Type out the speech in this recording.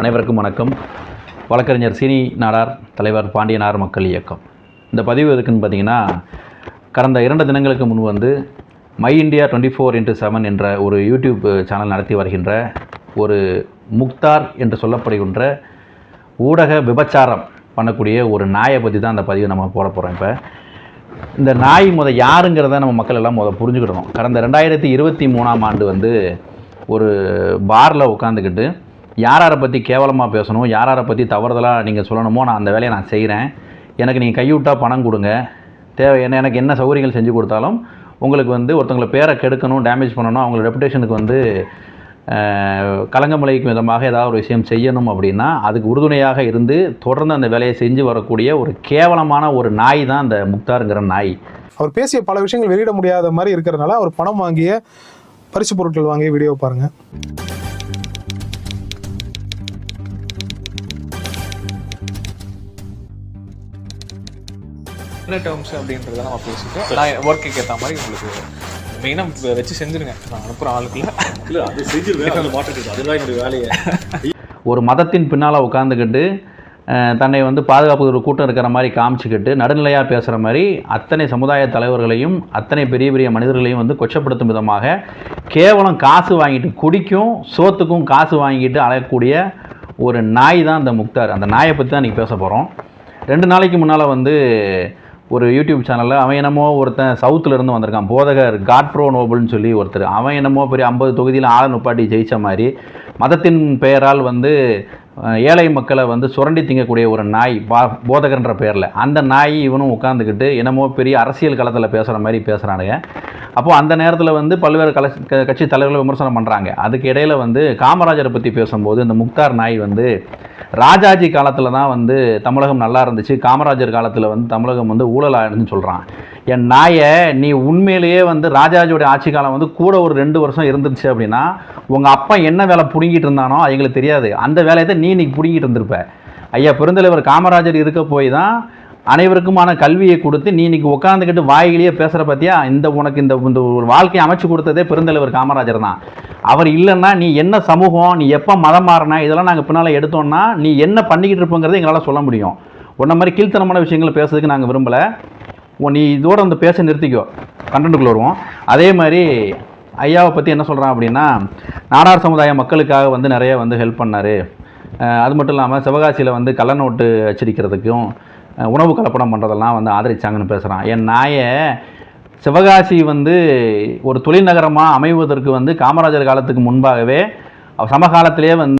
அனைவருக்கும் வணக்கம். வழக்கறிஞர் சீனி நாடார் தலைவர் பாண்டியனார் மக்கள் இயக்கம். இந்த பதிவு எதுக்குன்னு பார்த்தீங்கன்னா கடந்த இரண்டு தினங்களுக்கு முன் வந்து my India twenty four into seven என்ற ஒரு யூடியூப் சேனல் நடத்தி வருகின்ற ஒரு முக்தார் என்று சொல்லப்படுகின்ற ஊடக விபச்சாரம் பண்ணக்கூடிய ஒரு நாயை பற்றி தான் அந்த பதிவை நம்ம போட போகிறோம் இப்போ. இந்த நாய் முத யாருங்கிறத நம்ம மக்கள் எல்லாம் முத புரிஞ்சுக்கிடணும். கடந்த ரெண்டாயிரத்தி இருபத்தி மூணாம் ஆண்டு வந்து ஒரு பாரில் உட்காந்துக்கிட்டு யார் யாரை பற்றி கேவலமாக பேசணும்? யார் யாரை பற்றி தவறுதலாக நீங்கள் சொல்லணுமோ நான் அந்த வேலையை நான் செய்கிறேன் எனக்கு நீங்கள் கைவிட்டா பணம் கொடுங்க. தேவை என்ன எனக்கு என்ன சௌகரியங்கள் செஞ்சு கொடுத்தாலும் உங்களுக்கு வந்து ஒருத்தவங்களை பேரை கெடுக்கணும் டேமேஜ் பண்ணணும் அவங்களோட ரெப்புடேஷனுக்கு வந்து கலங்கமலைக்கும் விதமாக ஏதாவது ஒரு விஷயம் செய்யணும் அப்படின்னா அதுக்கு உறுதுணையாக இருந்து தொடர்ந்து அந்த வேலையை செஞ்சு வரக்கூடிய ஒரு கேவலமான ஒரு நாய் தான் அந்த முக்தாருங்கிற நாய். அவர் பேசிய பல விஷயங்கள் வெளியிட முடியாத மாதிரி இருக்கிறதுனால அவர் பணம் வாங்கிய பரிசு பொருட்கள் வாங்கிய வீடியோ பாருங்கள் என்ன டேர்ம்ஸ் அப்படின்றத நம்ம பேசிட்டு நான் ஒர்க்குக்கு ஏற்ற மாதிரி உங்களுக்கு மெயினாக வச்சு செஞ்சுருங்க. நான் அனுப்புகிற ஆளுக்குள்ள. இல்ல அது செஞ்சிருவேன் அது அதுதான் என்னுடைய வேலையை. ஒரு மதத்தின் பின்னால் உட்காந்துக்கிட்டு தன்னை வந்து பாதுகாப்பு ஒரு கூட்டம் இருக்கிற மாதிரி காமிச்சிக்கிட்டு நடுநிலையாக பேசுகிற மாதிரி அத்தனை சமுதாய தலைவர்களையும் அத்தனை பெரிய பெரிய மனிதர்களையும் வந்து கொச்சப்படுத்தும் விதமாக கேவலம் காசு வாங்கிட்டு குடிக்கும் சோத்துக்கும் காசு வாங்கிட்டு அலையக்கூடிய ஒரு நாய் தான் அந்த முக்தார். அந்த நாயை பற்றி தான் இன்றைக்கி பேச போகிறோம் ரெண்டு நாளைக்கு முன்னால் வந்து ஒரு யூடியூப் சேனலில் அவன் என்னமோ ஒருத்தன் சவுத்துல இருந்து வந்திருக்கான். போதகர் காட்ப்ரோ நோபல்னு சொல்லி ஒருத்தர். அவன் என்னமோ பெரிய ஐம்பது தொகுதியில் ஆள நுப்பாட்டி ஜெயிச்ச மாதிரி மதத்தின் பெயரால் வந்து ஏழை மக்களை வந்து சுரண்டி திங்கக்கூடிய ஒரு நாய் பா போதகர்ன்ற பேரில். அந்த நாய் இவனும் உட்காந்துக்கிட்டு என்னமோ பெரிய அரசியல் களத்தில் பேசுகிற மாதிரி பேசுகிறானுங்க அப்போது அந்த நேரத்தில் வந்து பல்வேறு கல க- கட்சி தலைவர்கள் விமர்சனம் பண்ணுறாங்க அதுக்கு இடையில வந்து காமராஜரை பற்றி பேசும்போது இந்த முக்தார் நாய் வந்து ராஜாஜி காலத்தில் தான் வந்து தமிழகம் நல்லா இருந்துச்சு. காமராஜர் காலத்தில் வந்து தமிழகம் வந்து ஊழலாக இருந்துன்னு சொல்கிறான் என் நாயை நீ உண்மையிலேயே வந்து ராஜாஜியோட ஆட்சி காலம் வந்து கூட ஒரு ரெண்டு வருஷம் இருந்துச்சு அப்படின்னா உங்கள் அப்பா என்ன வேலை பிடுங்கிட்டு இருந்தானோ அது எங்களுக்கு தெரியாது. அந்த வேலையை தான் நீ இன்னைக்கு பிடுங்கிட்டு இருந்திருப்ப. ஐயா பெருந்தலைவர் காமராஜர் இருக்க போய் தான் அனைவருக்குமான கல்வியை கொடுத்து நீ இன்னைக்கு உட்காந்துக்கிட்டு வாயிலேயே பேசுகிற பற்றியா இந்த உனக்கு இந்த இந்த ஒரு வாழ்க்கையை அமைச்சு கொடுத்ததே பெருந்தலைவர் காமராஜர் தான். அவர் இல்லைன்னா நீ என்ன சமூகம் நீ எப்போ மதம் மாறின இதெல்லாம் நாங்கள் பின்னால் எடுத்தோம்னா நீ என்ன பண்ணிக்கிட்டு இருப்போங்கிறத எங்களால் சொல்ல முடியும். உன்ன மாதிரி கீழ்த்தனமான விஷயங்களை பேசுறதுக்கு நாங்கள் விரும்பலை. உன் நீ இதோட அந்த பேச நிறுத்திக்கோ. கண்டென்ட்டுக்குள்ள வருவோம். அதே மாதிரி ஐயாவை பற்றி என்ன சொல்கிறான் அப்படின்னா நாடார் சமுதாய மக்களுக்காக வந்து நிறைய வந்து ஹெல்ப் பண்ணார். அது மட்டும் இல்லாமல் சிவகாசியில் வந்து கள்ள நோட்டு அச்சடிக்கிறதுக்கும் உணவு கலப்படம் பண்ணுறதெல்லாம் வந்து ஆதரிச்சாங்கன்னு பேசுகிறான் என் நாயை சிவகாசி வந்து ஒரு தொழில்நகரமாக அமைவதற்கு வந்து காமராஜர் காலத்துக்கு முன்பாகவே சமகாலத்திலே வந்து